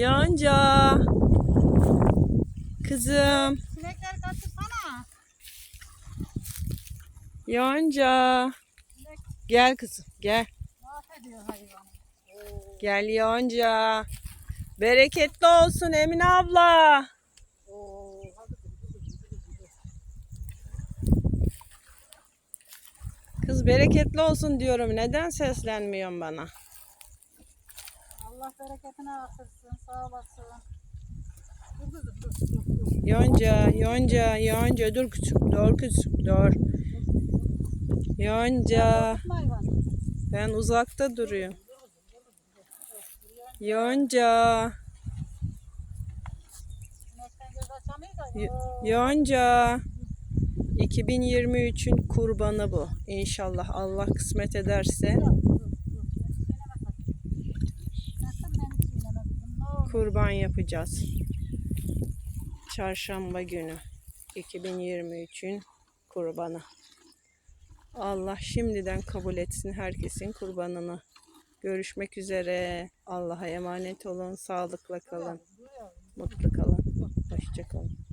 Yonca. Kızım. Sinekler kaçırsana. Yonca. Gel kızım gel. Mahvediyor hayvanı. Gel Yonca. Bereketli olsun Emine abla. Oo, Kız bereketli olsun diyorum. Neden seslenmiyorsun bana? Allah bereketini artırsın. Sağ olasın. Dur kızım dur. dur, dur. Yonca, yonca, yonca. Dur kızım, dur kızım, dur. Yonca. Ben uzakta duruyorum. Yonca. Yonca. 2023'ün kurbanı bu. İnşallah Allah kısmet ederse kurban yapacağız. Çarşamba günü 2023'ün kurbanı. Allah şimdiden kabul etsin herkesin kurbanını. Görüşmek üzere. Allah'a emanet olun. Sağlıkla kalın. Mutlu kalın. Hoşça kalın.